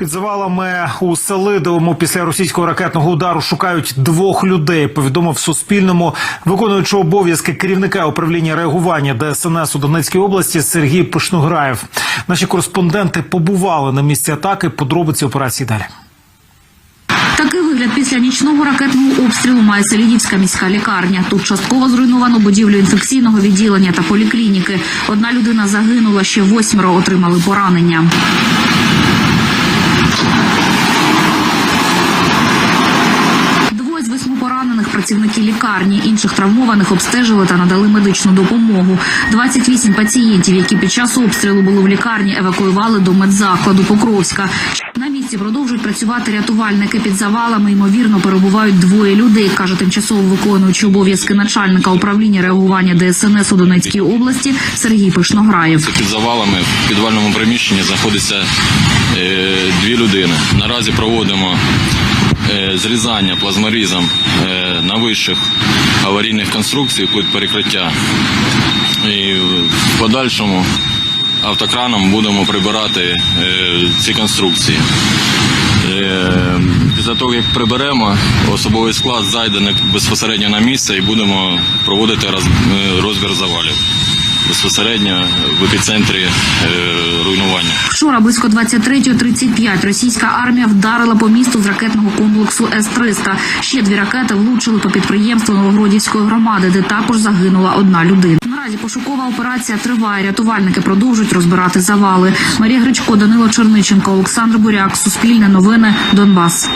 Під завалами у Селидовому після російського ракетного удару шукають двох людей. Повідомив Суспільному виконуючи обов'язки керівника управління реагування ДСНС у Донецькій області Сергій Пишнограєв. Наші кореспонденти побували на місці атаки. Подробиці операції далі. Такий вигляд після нічного ракетного обстрілу має Селідівська міська лікарня. Тут частково зруйновано будівлю інфекційного відділення та поліклініки. Одна людина загинула, ще восьмеро отримали поранення. Двоє з восьми поранених працівники лікарні. Інших травмованих обстежили та надали медичну допомогу. 28 пацієнтів, які під час обстрілу були в лікарні, евакуювали до медзакладу Покровська. На місці продовжують працювати рятувальники під завалами. Ймовірно, перебувають двоє людей, каже тимчасово виконуючий обов'язки начальника управління реагування ДСНС у Донецькій області Сергій Пишнограєв. Під завалами в підвальному приміщенні знаходиться е, дві людини. Наразі проводимо зрізання плазморізом е, на вищих аварійних конструкцій під перекриття. І в подальшому автокраном будемо прибирати е, ці конструкції. Е, Після того, як приберемо, особовий склад зайде безпосередньо на місце і будемо проводити е, розбір завалів безпосередньо в епіцентрі е, руйнування. Вчора близько 23.35 російська армія вдарила по місту з ракетного комплексу С-300. Ще дві ракети влучили по підприємству Новогродівської громади, де також загинула одна людина. Наразі пошукова операція триває. Рятувальники продовжують розбирати завали. Марія Гречко, Данило Черниченко, Олександр Буряк, Суспільне новини, Донбас.